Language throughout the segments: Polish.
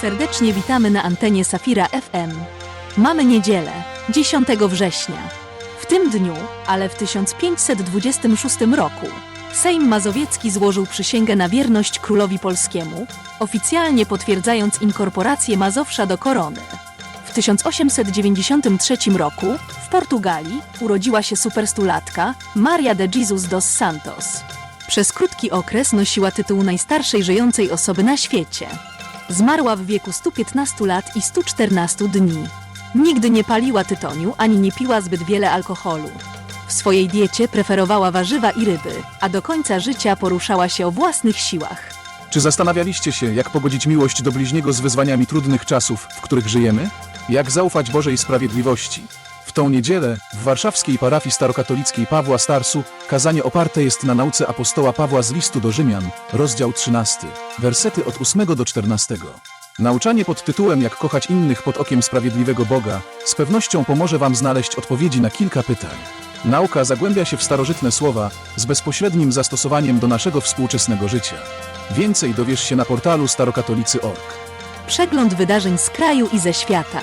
Serdecznie witamy na antenie Safira FM. Mamy niedzielę, 10 września. W tym dniu, ale w 1526 roku, Sejm Mazowiecki złożył przysięgę na wierność królowi polskiemu, oficjalnie potwierdzając inkorporację Mazowsza do korony. W 1893 roku w Portugalii urodziła się superstulatka Maria de Jesus dos Santos. Przez krótki okres nosiła tytuł najstarszej żyjącej osoby na świecie. Zmarła w wieku 115 lat i 114 dni. Nigdy nie paliła tytoniu ani nie piła zbyt wiele alkoholu. W swojej diecie preferowała warzywa i ryby, a do końca życia poruszała się o własnych siłach. Czy zastanawialiście się, jak pogodzić miłość do bliźniego z wyzwaniami trudnych czasów, w których żyjemy? Jak zaufać Bożej sprawiedliwości? W tą niedzielę w warszawskiej parafii starokatolickiej Pawła Starsu kazanie oparte jest na nauce apostoła Pawła z listu do Rzymian, rozdział 13, wersety od 8 do 14. Nauczanie pod tytułem Jak kochać innych pod okiem sprawiedliwego Boga z pewnością pomoże Wam znaleźć odpowiedzi na kilka pytań. Nauka zagłębia się w starożytne słowa z bezpośrednim zastosowaniem do naszego współczesnego życia. Więcej dowiesz się na portalu starokatolicy.org. Przegląd wydarzeń z kraju i ze świata.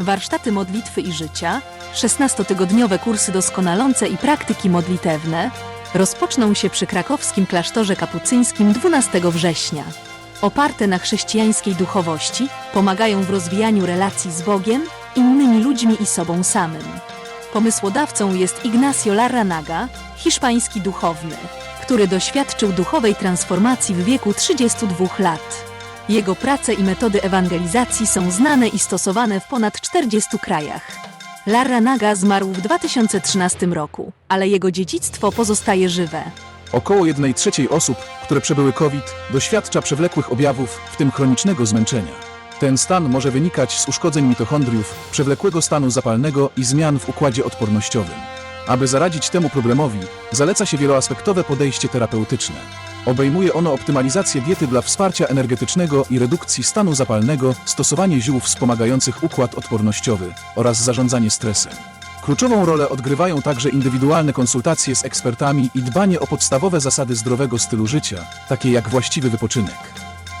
Warsztaty modlitwy i życia, 16-tygodniowe kursy doskonalące i praktyki modlitewne rozpoczną się przy krakowskim klasztorze kapucyńskim 12 września. Oparte na chrześcijańskiej duchowości, pomagają w rozwijaniu relacji z Bogiem, innymi ludźmi i sobą samym. Pomysłodawcą jest Ignacio Larranaga, hiszpański duchowny, który doświadczył duchowej transformacji w wieku 32 lat. Jego prace i metody ewangelizacji są znane i stosowane w ponad 40 krajach. Larranaga zmarł w 2013 roku, ale jego dziedzictwo pozostaje żywe. Około 1 trzeciej osób, które przebyły COVID, doświadcza przewlekłych objawów, w tym chronicznego zmęczenia. Ten stan może wynikać z uszkodzeń mitochondriów, przewlekłego stanu zapalnego i zmian w układzie odpornościowym. Aby zaradzić temu problemowi, zaleca się wieloaspektowe podejście terapeutyczne. Obejmuje ono optymalizację diety dla wsparcia energetycznego i redukcji stanu zapalnego, stosowanie ziół wspomagających układ odpornościowy oraz zarządzanie stresem. Kluczową rolę odgrywają także indywidualne konsultacje z ekspertami i dbanie o podstawowe zasady zdrowego stylu życia, takie jak właściwy wypoczynek.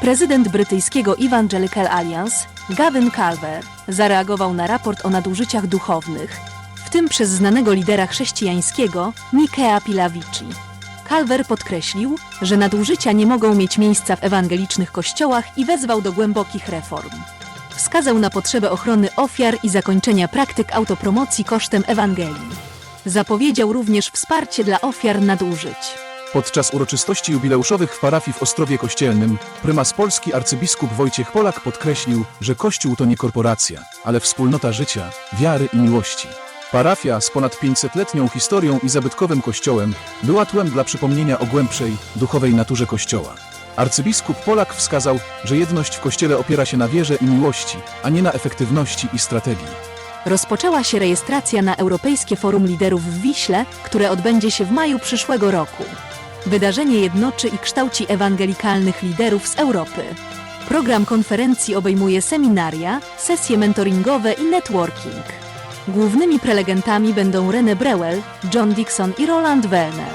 Prezydent brytyjskiego Evangelical Alliance, Gavin Calver, zareagował na raport o nadużyciach duchownych, w tym przez znanego lidera chrześcijańskiego Nikea Pilavici. Calver podkreślił, że nadużycia nie mogą mieć miejsca w ewangelicznych kościołach i wezwał do głębokich reform. Wskazał na potrzebę ochrony ofiar i zakończenia praktyk autopromocji kosztem Ewangelii. Zapowiedział również wsparcie dla ofiar nadużyć. Podczas uroczystości jubileuszowych w parafii w Ostrowie Kościelnym, prymas Polski arcybiskup Wojciech Polak podkreślił, że Kościół to nie korporacja, ale wspólnota życia, wiary i miłości. Parafia z ponad 500-letnią historią i zabytkowym kościołem była tłem dla przypomnienia o głębszej, duchowej naturze Kościoła. Arcybiskup Polak wskazał, że jedność w Kościele opiera się na wierze i miłości, a nie na efektywności i strategii. Rozpoczęła się rejestracja na Europejskie Forum Liderów w Wiśle, które odbędzie się w maju przyszłego roku. Wydarzenie jednoczy i kształci ewangelikalnych liderów z Europy. Program konferencji obejmuje seminaria, sesje mentoringowe i networking. Głównymi prelegentami będą René Breuel, John Dixon i Roland Werner.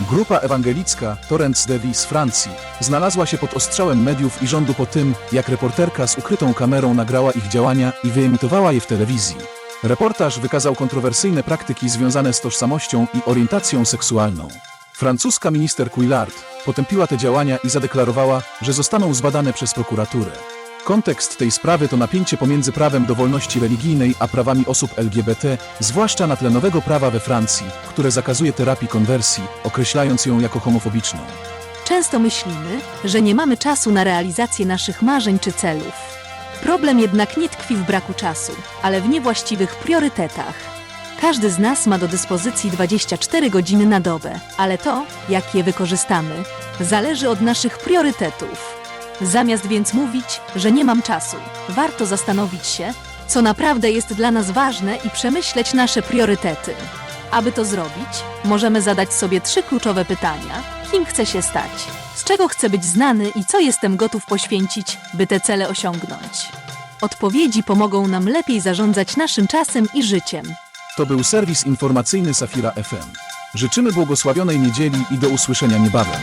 Grupa ewangelicka Torrents de Vie z Francji znalazła się pod ostrzałem mediów i rządu po tym, jak reporterka z ukrytą kamerą nagrała ich działania i wyemitowała je w telewizji. Reportaż wykazał kontrowersyjne praktyki związane z tożsamością i orientacją seksualną. Francuska minister Quillard potępiła te działania i zadeklarowała, że zostaną zbadane przez prokuraturę. Kontekst tej sprawy to napięcie pomiędzy prawem do wolności religijnej a prawami osób LGBT, zwłaszcza na tle nowego prawa we Francji, które zakazuje terapii konwersji, określając ją jako homofobiczną. Często myślimy, że nie mamy czasu na realizację naszych marzeń czy celów. Problem jednak nie tkwi w braku czasu, ale w niewłaściwych priorytetach. Każdy z nas ma do dyspozycji 24 godziny na dobę, ale to, jak je wykorzystamy, zależy od naszych priorytetów. Zamiast więc mówić, że nie mam czasu, warto zastanowić się, co naprawdę jest dla nas ważne i przemyśleć nasze priorytety. Aby to zrobić, możemy zadać sobie trzy kluczowe pytania: kim chcę się stać, z czego chcę być znany i co jestem gotów poświęcić, by te cele osiągnąć. Odpowiedzi pomogą nam lepiej zarządzać naszym czasem i życiem. To był serwis informacyjny Safira FM. Życzymy błogosławionej niedzieli i do usłyszenia niebawem.